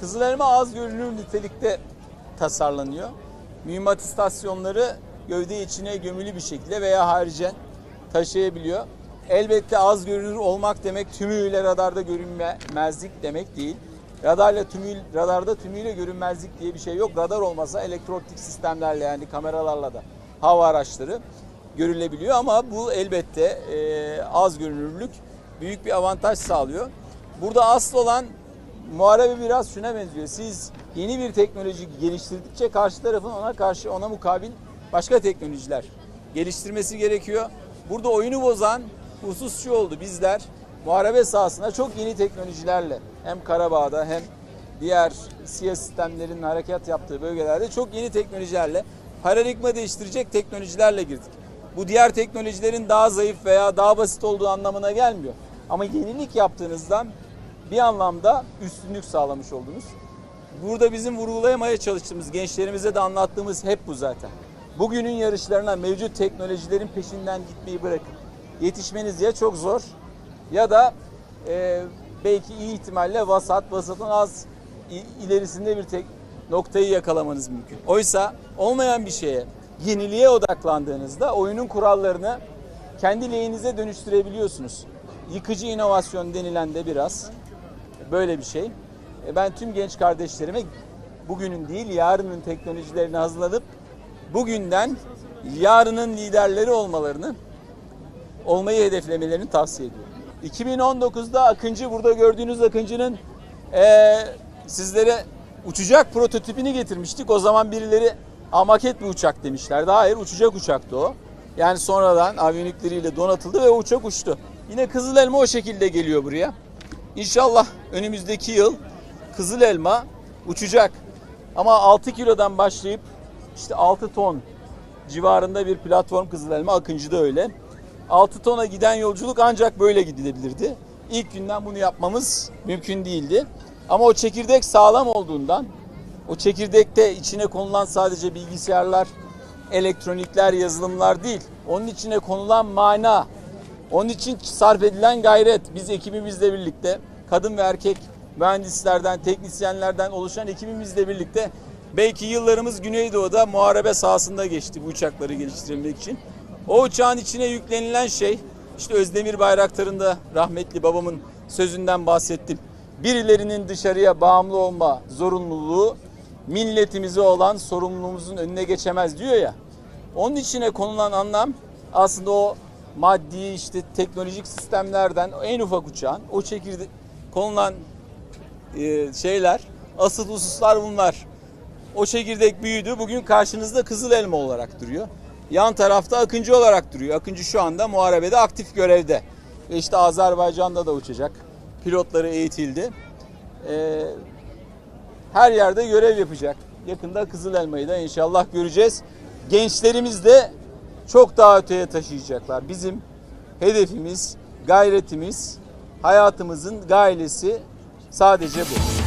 Kızılelma az görünür nitelikte tasarlanıyor. Mühimmat istasyonları gövde içine gömülü bir şekilde veya haricen taşıyabiliyor. Elbette az görünür olmak demek tümüyle radarda görünmezlik demek değil. Radarla tümü, radarda tümüyle görünmezlik diye bir şey yok. Radar olmasa elektrooptik sistemlerle yani kameralarla da hava araçları görülebiliyor ama bu elbette e, az görünürlük büyük bir avantaj sağlıyor. Burada asıl olan muharebe biraz şuna benziyor. Siz yeni bir teknoloji geliştirdikçe karşı tarafın ona karşı ona mukabil başka teknolojiler geliştirmesi gerekiyor. Burada oyunu bozan husus şu oldu. Bizler muharebe sahasına çok yeni teknolojilerle hem Karabağ'da hem diğer SİHA sistemlerinin harekat yaptığı bölgelerde çok yeni teknolojilerle paradigma değiştirecek teknolojilerle girdik. Bu diğer teknolojilerin daha zayıf veya daha basit olduğu anlamına gelmiyor. Ama yenilik yaptığınızdan bir anlamda üstünlük sağlamış oldunuz. Burada bizim vurgulayamaya çalıştığımız, gençlerimize de anlattığımız hep bu zaten. Bugünün yarışlarına mevcut teknolojilerin peşinden gitmeyi bırakın. Yetişmeniz ya çok zor ya da e, belki iyi ihtimalle vasat, vasatın az ilerisinde bir tek noktayı yakalamanız mümkün. Oysa olmayan bir şeye, yeniliğe odaklandığınızda oyunun kurallarını kendi lehinize dönüştürebiliyorsunuz. Yıkıcı inovasyon denilen de biraz böyle bir şey. E, Ben tüm genç kardeşlerime bugünün değil yarının teknolojilerini hazırlanıp bugünden yarının liderleri olmalarını olmayı hedeflemelerini tavsiye ediyorum. 2019'da Akıncı burada gördüğünüz Akıncı'nın eee, sizlere uçacak prototipini getirmiştik. O zaman birileri "Aa, maket bir uçak demişlerdi. Hayır uçacak uçaktı o. Yani sonradan aviyonikleriyle donatıldı ve uçak uçtu. Yine Kızıl Elma o şekilde geliyor buraya. İnşallah önümüzdeki yıl Kızıl Elma uçacak. Ama 6 kilodan başlayıp işte 6 ton civarında bir platform Kızıl Elma Akıncı'da öyle. 6 tona giden yolculuk ancak böyle gidilebilirdi. İlk günden bunu yapmamız mümkün değildi. Ama o çekirdek sağlam olduğundan, o çekirdekte içine konulan sadece bilgisayarlar, elektronikler, yazılımlar değil. Onun içine konulan mana, onun için sarf edilen gayret. Biz ekibimizle birlikte, kadın ve erkek mühendislerden, teknisyenlerden oluşan ekibimizle birlikte belki yıllarımız Güneydoğu'da muharebe sahasında geçti bu uçakları geliştirmek için. O uçağın içine yüklenilen şey, işte Özdemir Bayraktar'ın da rahmetli babamın sözünden bahsettim. Birilerinin dışarıya bağımlı olma zorunluluğu milletimize olan sorumluluğumuzun önüne geçemez diyor ya. Onun içine konulan anlam aslında o maddi işte teknolojik sistemlerden en ufak uçağın o çekirde konulan e, şeyler asıl hususlar bunlar. O çekirdek büyüdü. Bugün karşınızda Kızıl Elma olarak duruyor. Yan tarafta Akıncı olarak duruyor. Akıncı şu anda muharebede aktif görevde. Ve işte Azerbaycan'da da uçacak. Pilotları eğitildi. Ee, her yerde görev yapacak. Yakında Kızıl Elma'yı da inşallah göreceğiz. Gençlerimiz de çok daha öteye taşıyacaklar. Bizim hedefimiz, gayretimiz, hayatımızın gailesi sadece bu.